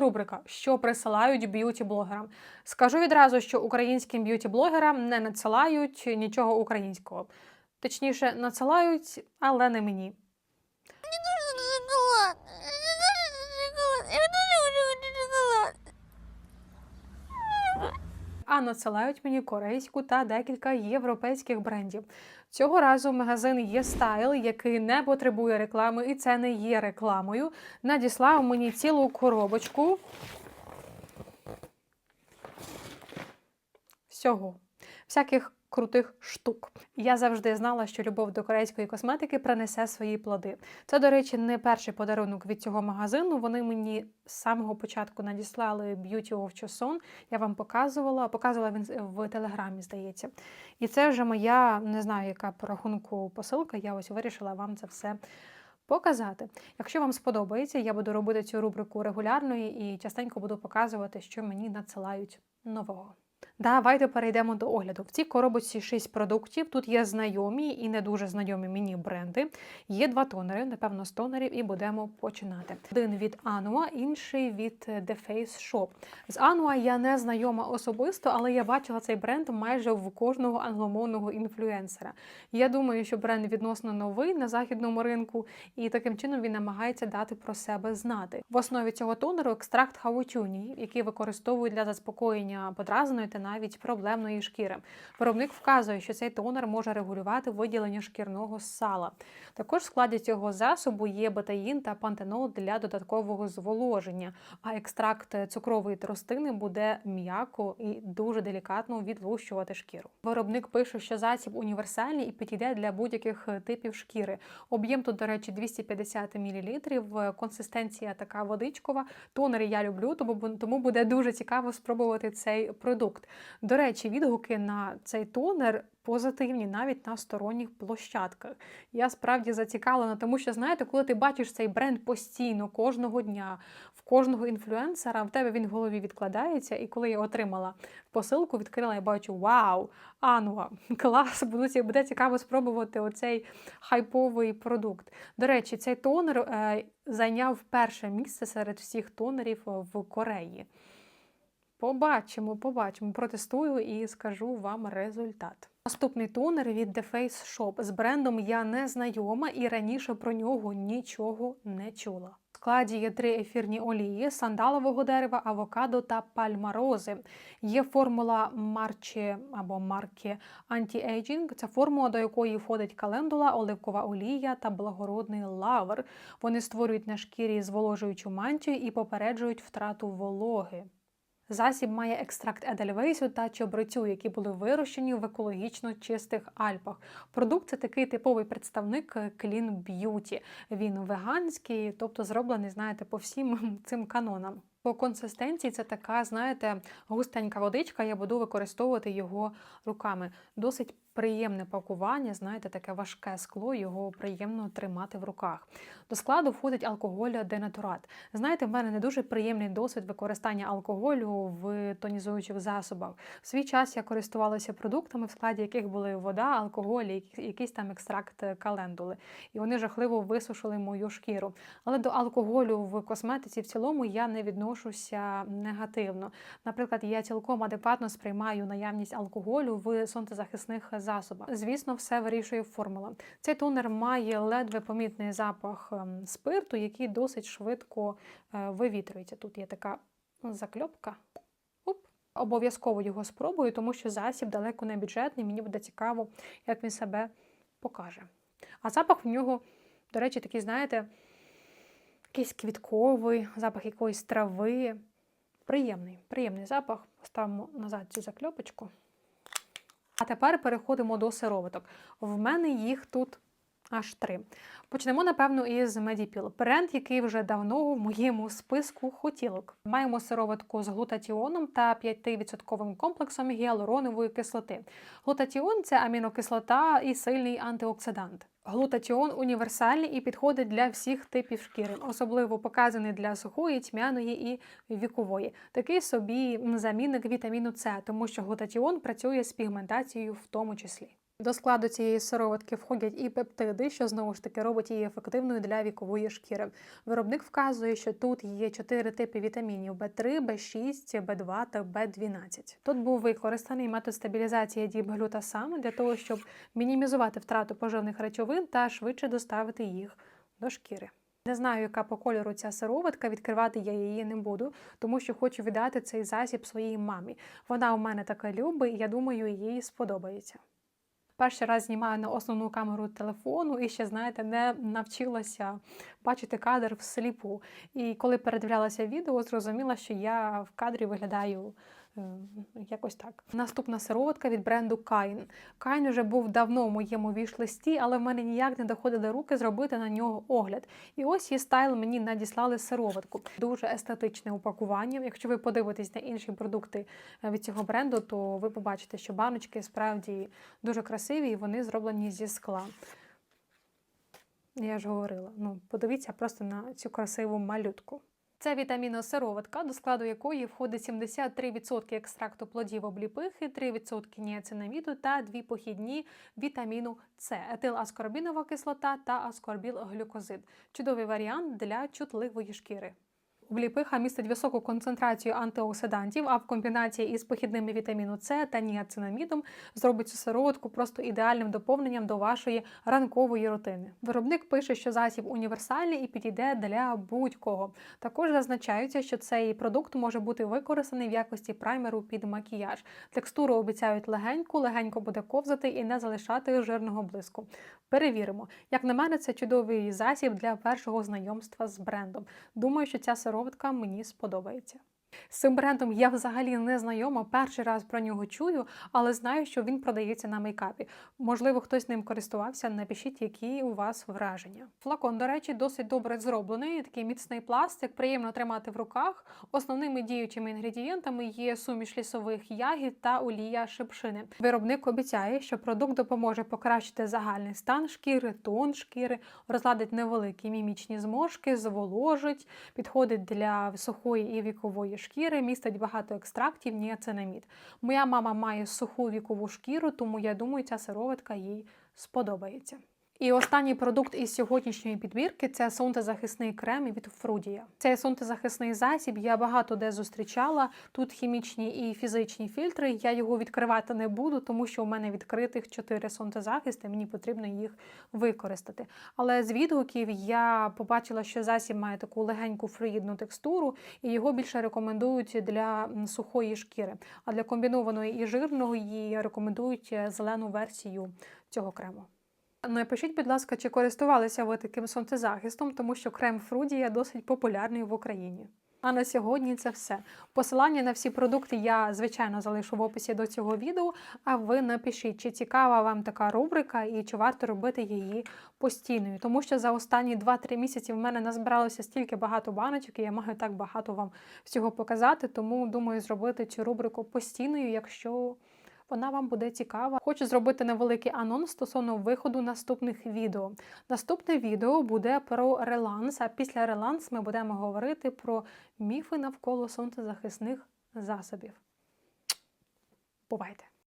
Рубрика, що присилають б'юті-блогерам. Скажу відразу, що українським б'юті-блогерам не надсилають нічого українського. Точніше, надсилають, але не мені. шоколад. Шоколад. Я дуже хочу шоколад. А надсилають мені корейську та декілька європейських брендів. Цього разу магазин «Єстайл», який не потребує реклами, і це не є рекламою, надіслав мені цілу коробочку всього, всяких крутих штук. Я завжди знала, що любов до корейської косметики принесе свої плоди. Це, до речі, не перший подарунок від цього магазину. Вони мені з самого початку надіслали Beauty of Chosun. Я вам показувала, показувала він в телеграмі, здається. І це вже моя, не знаю, яка по рахунку посилка. Я ось вирішила вам це все. Показати. Якщо вам сподобається, я буду робити цю рубрику регулярною і частенько буду показувати, що мені надсилають нового. Давайте перейдемо до огляду. В цій коробочці 6 продуктів. Тут є знайомі і не дуже знайомі мені бренди. Є два тонери, напевно, з тонерів, і будемо починати. Один від Anua, інший від The Face Shop. З Anua я не знайома особисто, але я бачила цей бренд майже в кожного англомовного інфлюенсера. Я думаю, що бренд відносно новий на західному ринку, і таким чином він намагається дати про себе знати. В основі цього тонеру екстракт хавутюні, який використовують для заспокоєння подразненої та навіть проблемної шкіри. Виробник вказує, що цей тонер може регулювати виділення шкірного сала. Також в складі цього засобу є бетаїн та пантенол для додаткового зволоження, а екстракт цукрової тростини буде м'яко і дуже делікатно відлущувати шкіру. Виробник пише, що засіб універсальний і підійде для будь-яких типів шкіри. Об'єм тут, до речі, 250 мл, консистенція така водичкова. Тонери я люблю, тому буде дуже цікаво спробувати цей продукт. До речі, відгуки на цей тонер позитивні навіть на сторонніх площадках. Я справді зацікавлена, тому що знаєте, коли ти бачиш цей бренд постійно кожного дня, в кожного інфлюенсера, в тебе він в голові відкладається. І коли я отримала посилку, відкрила, я бачу: Вау! Ануа, клас! Буде, цікаво спробувати оцей хайповий продукт. До речі, цей тонер е, зайняв перше місце серед всіх тонерів в Кореї. Побачимо, побачимо. Протестую і скажу вам результат. Наступний тонер від The Face Shop. З брендом я не знайома і раніше про нього нічого не чула. В складі є три ефірні олії: сандалового дерева, авокадо та пальмарози. Є формула марчі або марки Anti-Aging. Це формула, до якої входить календула, оливкова олія та благородний лавр. Вони створюють на шкірі зволожуючу мантію і попереджують втрату вологи. Засіб має екстракт едельвейсу та чобрицю, які були вирощені в екологічно чистих Альпах. Продукт це такий типовий представник Clean Beauty. Він веганський, тобто зроблений, знаєте, по всім цим канонам. По консистенції це така, знаєте, густенька водичка, я буду використовувати його руками. Досить приємне пакування, знаєте, таке важке скло, його приємно тримати в руках. До складу входить алкоголь денатурат. Знаєте, в мене не дуже приємний досвід використання алкоголю в тонізуючих засобах. В свій час я користувалася продуктами, в складі яких були вода, алкоголь, і якийсь там екстракт календули. І вони жахливо висушили мою шкіру. Але до алкоголю в косметиці в цілому я не відношуся негативно. Наприклад, я цілком адекватно сприймаю наявність алкоголю в сонцезахисних засобах. Звісно, все вирішує формула. Цей тонер має ледве помітний запах ем, спирту, який досить швидко е, вивітрюється. Тут є така закльопка. Обов'язково його спробую, тому що засіб далеко не бюджетний. Мені буде цікаво, як він себе покаже. А запах в нього, до речі, такий, знаєте, якийсь квітковий, запах якоїсь трави. Приємний, приємний запах. Ставимо назад цю закльопочку. А тепер переходимо до сироваток. В мене їх тут аж три. Почнемо, напевно, із Медіпіл. Бренд, який вже давно в моєму списку хотілок. Маємо сироватку з глутатіоном та 5% комплексом гіалуронової кислоти. Глутатіон це амінокислота і сильний антиоксидант. Глутатіон універсальний і підходить для всіх типів шкіри, особливо показаний для сухої, тьмяної і вікової. Такий собі замінник вітаміну С, тому що глутатіон працює з пігментацією в тому числі. До складу цієї сироватки входять і пептиди, що знову ж таки робить її ефективною для вікової шкіри. Виробник вказує, що тут є чотири типи вітамінів: В3, В6, В2 та В12. Тут був використаний метод стабілізації діб дієглютасану для того, щоб мінімізувати втрату поживних речовин та швидше доставити їх до шкіри. Не знаю, яка по кольору ця сироватка, відкривати я її не буду, тому що хочу віддати цей засіб своїй мамі. Вона у мене така любить, і я думаю, їй сподобається. Перший раз знімаю на основну камеру телефону і ще, знаєте, не навчилася бачити кадр всліпу. І коли передивлялася відео, зрозуміла, що я в кадрі виглядаю якось так. Наступна сироватка від бренду Kain. Kain вже був давно в моєму віш-листі, але в мене ніяк не доходили руки зробити на нього огляд. І ось є стайл мені надіслали сироватку. Дуже естетичне упакування. Якщо ви подивитесь на інші продукти е, від цього бренду, то ви побачите, що баночки справді дуже красиві і вони зроблені зі скла. Я ж говорила. Ну, подивіться просто на цю красиву малютку. Це вітаміносироватка, до складу якої входить 73% екстракту плодів обліпихи, 3% ніацинаміду та дві похідні вітаміну С, етиласкорбінова кислота та аскорбілглюкозид. Чудовий варіант для чутливої шкіри. Обліпиха містить високу концентрацію антиоксидантів, а в комбінації із похідними вітаміну С та ніацинамідом зробить цю сироватку просто ідеальним доповненням до вашої ранкової рутини. Виробник пише, що засіб універсальний і підійде для будь-кого. Також зазначається, що цей продукт може бути використаний в якості праймеру під макіяж. Текстуру обіцяють легеньку, легенько буде ковзати і не залишати жирного блиску. Перевіримо. Як на мене, це чудовий засіб для першого знайомства з брендом. Думаю, що ця сироватка мені сподобається. З цим брендом я взагалі не знайома, перший раз про нього чую, але знаю, що він продається на мейкапі. Можливо, хтось ним користувався. Напишіть, які у вас враження. Флакон, до речі, досить добре зроблений. Такий міцний пластик, приємно тримати в руках. Основними діючими інгредієнтами є суміш лісових ягід та олія шипшини. Виробник обіцяє, що продукт допоможе покращити загальний стан шкіри, тон шкіри, розладить невеликі мімічні зморшки, зволожить, підходить для сухої і вікової шкіри, містить багато екстрактів, ніацинамід. Моя мама має суху вікову шкіру, тому я думаю, ця сироватка їй сподобається. І останній продукт із сьогоднішньої підбірки це сонцезахисний крем від Фрудія. Цей сонцезахисний засіб я багато де зустрічала. Тут хімічні і фізичні фільтри. Я його відкривати не буду, тому що у мене відкритих чотири сонцезахисти. Мені потрібно їх використати. Але з відгуків я побачила, що засіб має таку легеньку флюїдну текстуру, і його більше рекомендують для сухої шкіри. А для комбінованої і жирної рекомендують е, зелену версію цього крему. Напишіть, будь ласка, чи користувалися ви таким сонцезахистом, тому що крем Фрудія досить популярний в Україні. А на сьогодні це все. Посилання на всі продукти я, звичайно, залишу в описі до цього відео. А ви напишіть, чи цікава вам така рубрика і чи варто робити її постійною. Тому що за останні 2-3 місяці в мене назбиралося стільки багато баночок, і я маю так багато вам всього показати. Тому думаю зробити цю рубрику постійною, якщо вона вам буде цікава. Хочу зробити невеликий анонс стосовно виходу наступних відео. Наступне відео буде про реланс, а після реланс ми будемо говорити про міфи навколо сонцезахисних засобів. Бувайте!